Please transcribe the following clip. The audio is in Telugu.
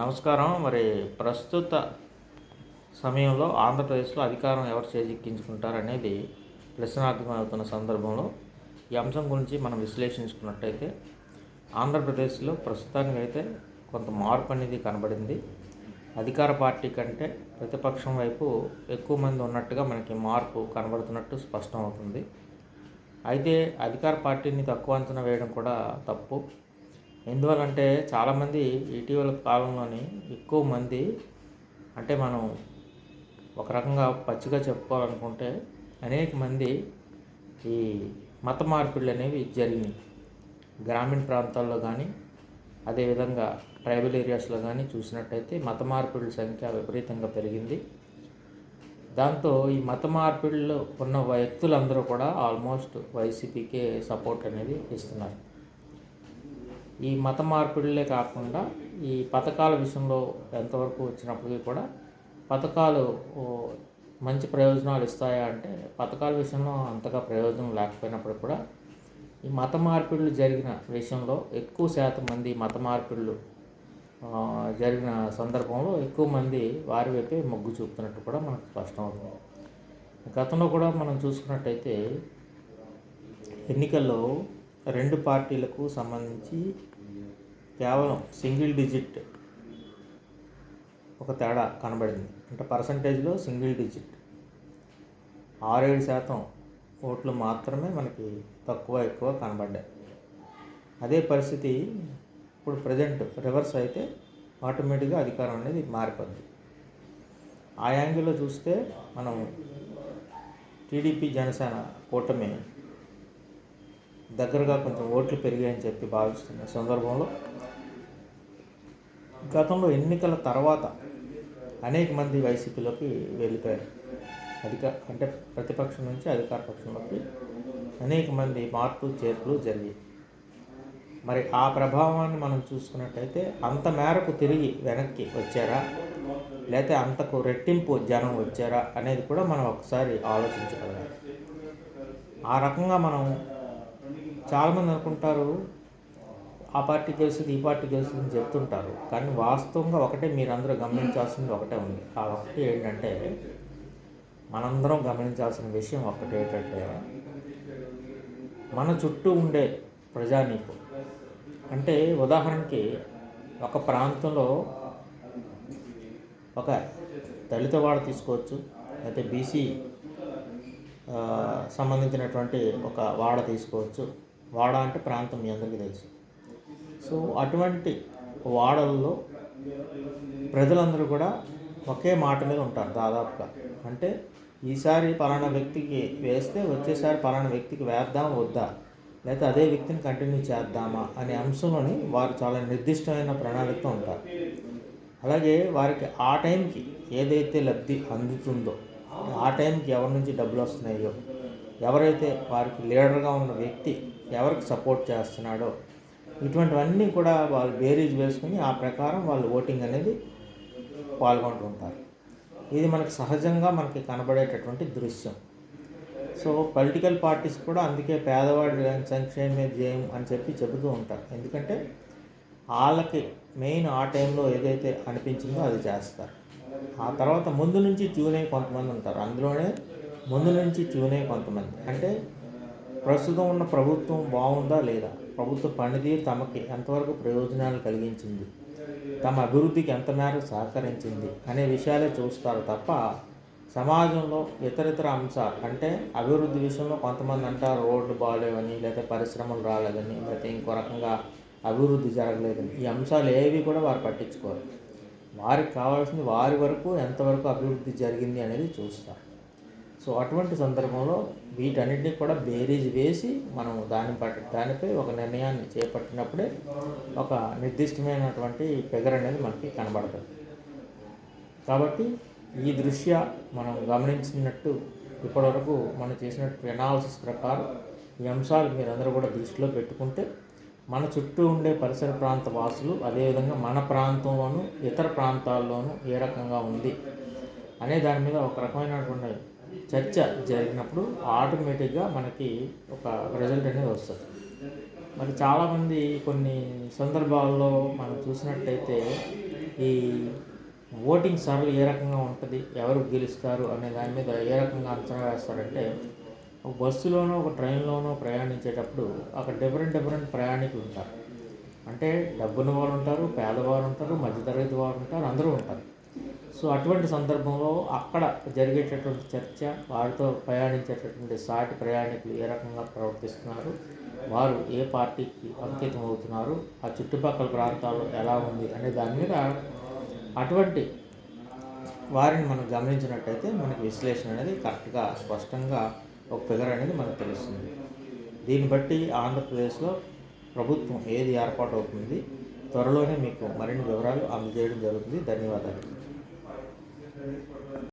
నమస్కారం. మరి ప్రస్తుత సమయంలో ఆంధ్రప్రదేశ్లో అధికారం ఎవరు చేజిక్కించుకుంటారనేది ప్రశ్నార్థమవుతున్న అవుతున్న సందర్భంలో ఈ అంశం గురించి మనం విశ్లేషించుకున్నట్టయితే ఆంధ్రప్రదేశ్లో ప్రస్తుతానికి అయితే కొంత మార్పు అనేది కనబడింది. అధికార పార్టీ కంటే ప్రతిపక్షం వైపు ఎక్కువ మంది ఉన్నట్టుగా మనకి మార్పు కనబడుతున్నట్టు స్పష్టం అవుతుంది అయితే అధికార పార్టీని తక్కువ అంచనా వేయడం కూడా తప్పు. ఎందువల్లంటే చాలామంది ఇటీవల కాలంలోని ఎక్కువ మంది అంటే మనం ఒక రకంగా పచ్చిగా చెప్పుకోవాలనుకుంటే అనేక మంది ఈ మత మార్పిడులు అనేవి జరిగినాయి. గ్రామీణ ప్రాంతాల్లో కానీ అదేవిధంగా ట్రైబల్ ఏరియాస్లో కానీ చూసినట్టయితే మత మార్పిడుల సంఖ్య విపరీతంగా పెరిగింది. దాంతో ఈ మత మార్పిళ్ళు ఉన్న వ్యక్తులందరూ కూడా ఆల్మోస్ట్ వైసీపీకే సపోర్ట్ అనేది ఇస్తున్నారు. ఈ మత మార్పిడులే కాకుండా ఈ పథకాల విషయంలో ఎంతవరకు వచ్చినప్పటికీ కూడా పథకాలు మంచి ప్రయోజనాలు ఇస్తాయా అంటే పథకాల విషయంలో అంతగా ప్రయోజనం లేకపోయినప్పుడు కూడా ఈ మత మార్పిడులు జరిగిన విషయంలో ఎక్కువ శాతం మంది మత మార్పిడులు జరిగిన సందర్భంలో ఎక్కువ మంది వారి వైపే మొగ్గు చూపుతున్నట్టు కూడా మనకు స్పష్టమవుతుంది. గతంలో కూడా మనం చూసుకున్నట్టయితే ఎన్నికల్లో రెండు పార్టీలకు సంబంధించి కేవలం సింగిల్ డిజిట్ ఒక తేడా కనబడింది. అంటే పర్సంటేజ్లో సింగిల్ డిజిట్. ఆరేడు శాతం ఓట్లు మాత్రమే మనకి తక్కువ ఎక్కువ కనబడ్డాయి. అదే పరిస్థితి ఇప్పుడు ప్రజెంట్ రివర్స్ అయితే ఆటోమేటిక్గా అధికారం అనేది మారిపోద్ది. ఆ యాంగిల్లో చూస్తే మనం టీడీపీ జనసేన కూటమి దగ్గరగా కొంచెం ఓట్లు పెరిగాయని చెప్పి భావిస్తున్న సందర్భంలో గతంలో ఎన్నికల తర్వాత అనేక మంది వైసీపీలోకి వెళ్ళిపోయారు. అధిక అంటే ప్రతిపక్షం నుంచి అధికార పక్షంలోకి అనేక మంది మార్పు చేర్పులు జరిగాయి. మరి ఆ ప్రభావాన్ని మనం చూసుకున్నట్టయితే అంత మేరకు తిరిగి వెనక్కి వచ్చారా? లేకపోతే అంతకు రెట్టింపు జనం వచ్చారా అనేది కూడా మనం ఒకసారి ఆలోచించగలగాలి. ఆ రకంగా మనం చాలామంది అనుకుంటారు ఆ పార్టీ గెలుస్తుంది ఈ పార్టీ గెలుస్తుంది అని చెప్తుంటారు. కానీ వాస్తవంగా ఒకటే మీరందరూ గమనించాల్సింది ఒకటే ఉంది. ఆ ఒకటి ఏంటంటే మనందరం గమనించాల్సిన విషయం ఒకటి ఏంటంటే మన చుట్టూ ఉండే ప్రజానీకం. అంటే ఉదాహరణకి ఒక ప్రాంతంలో ఒక దళితవాడ తీసుకోవచ్చు అయితే బీసీ సంబంధించినటువంటి ఒక వాడ తీసుకోవచ్చు. వాడ అంటే ప్రాంతం మీ అందరికీ తెలుసు. సో అటువంటి వాడల్లో ప్రజలందరూ కూడా ఒకే మాట మీద ఉంటారు దాదాపుగా. అంటే ఈసారి పలానా వ్యక్తికి వేస్తే వచ్చేసారి పలానా వ్యక్తికి వేద్దాం వద్దా? లేకపోతే అదే వ్యక్తిని కంటిన్యూ చేద్దామా అనే అంశంలోని వారు చాలా నిర్దిష్టమైన ప్రణాళికతో ఉంటారు. అలాగే వారికి ఆ టైంకి ఏదైతే లబ్ధి అందుతుందో ఆ టైంకి ఎవరి నుంచి డబ్బులు వస్తున్నాయో ఎవరైతే వారికి లీడర్గా ఉన్న వ్యక్తి ఎవరికి సపోర్ట్ చేస్తున్నాడో ఇటువంటివన్నీ కూడా వాళ్ళు బేరీజ్ వేసుకుని ఆ ప్రకారం వాళ్ళు ఓటింగ్ అనేది పాల్గొంటూ ఉంటారు. ఇది మనకు సహజంగా మనకి కనబడేటటువంటి దృశ్యం. సో పొలిటికల్ పార్టీస్ కూడా అందుకే పేదవాడి సంక్షేమే జయం అని చెప్పి చెబుతూ ఉంటారు. ఎందుకంటే వాళ్ళకి మెయిన్ ఆ టైంలో ఏదైతే అనిపించిందో అది చేస్తారు. ఆ తర్వాత ముందు నుంచి ట్యూన్ అయ్యి కొంతమంది ఉంటారు. అందులోనే ముందు నుంచి ట్యూన్ అయ్యి కొంతమంది. అంటే ప్రస్తుతం ఉన్న ప్రభుత్వం బాగుందా లేదా? ప్రభుత్వ పనితీరు తమకి ఎంతవరకు ప్రయోజనాలు కలిగించింది? తమ అభివృద్ధికి ఎంత మేరకు సహకరించింది? అనే విషయాలే చూస్తారు తప్ప సమాజంలో ఇతరితర అంశాలు అంటే అభివృద్ధి విషయంలో కొంతమంది అంటారు రోడ్లు బాగాలేవని లేదా పరిశ్రమలు రాలేదని లేకపోతే ఇంకో రకంగా అభివృద్ధి జరగలేదని. ఈ అంశాలు ఏవి కూడా వారు పట్టించుకోరు. వారికి కావాల్సింది వారి వరకు ఎంతవరకు అభివృద్ధి జరిగింది అనేది చూస్తారు. సో అటువంటి సందర్భంలో వీటన్నిటిని కూడా బేరీజ్ వేసి మనం దాని పట్ట దానిపై ఒక నిర్ణయాన్ని చేపట్టినప్పుడే ఒక నిర్దిష్టమైనటువంటి ఫిగర్ అనేది మనకి కనబడుతుంది కాబట్టి ఈ దృష్ట్యా మనం గమనించినట్టు ఇప్పటివరకు మనం చేసినట్టు ఎనాలిసిస్ ప్రకారం ఈ అంశాలు మీరందరూ కూడా దృష్టిలో పెట్టుకుంటే మన చుట్టూ ఉండే పరిసర ప్రాంత వాసులు అదేవిధంగా మన ప్రాంతంలోనూ ఇతర ప్రాంతాల్లోనూ ఏ రకంగా ఉంది అనే దాని మీద ఒక రకమైనటువంటి చర్చ జరిగినప్పుడు ఆటోమేటిక్గా మనకి ఒక రిజల్ట్ అనేది వస్తుంది. మరి చాలామంది కొన్ని సందర్భాల్లో మనం చూసినట్టయితే ఈ ఓటింగ్ సరళి ఏ రకంగా ఉంటుంది ఎవరు గెలుస్తారు అనే దాని మీద ఏ రకంగా అంచనా వేస్తారంటే ఒక బస్సులోనో ఒక ట్రైన్లోనో ప్రయాణించేటప్పుడు అక్కడ డిఫరెంట్ డిఫరెంట్ ప్రయాణికులు ఉంటారు అంటే డబ్బున్న వారు ఉంటారు పేదవారు ఉంటారు మధ్యతరగతి వారు ఉంటారు అందరూ ఉంటారు. సో అటువంటి సందర్భంలో అక్కడ జరిగేటటువంటి చర్చ వారితో ప్రయాణించేటటువంటి సాటి ప్రయాణికులు ఏ రకంగా ప్రవర్తిస్తున్నారు వారు ఏ పార్టీకి అంకితం అవుతున్నారు ఆ చుట్టుపక్కల ప్రాంతాల్లో ఎలా ఉంది అనే దాని మీద అటువంటి వారిని మనం గమనించినట్టయితే మనకి విశ్లేషణ అనేది కరెక్ట్గా స్పష్టంగా ఒక ఫిగర్ అనేది మనకు తెలుస్తుంది. దీన్ని బట్టి ఆంధ్రప్రదేశ్లో ప్రభుత్వం ఏది ఏర్పాటు అవుతుంది త్వరలోనే మీకు మరిన్ని వివరాలు అందజేయడం జరుగుతుంది. ధన్యవాదాలు. Gracias por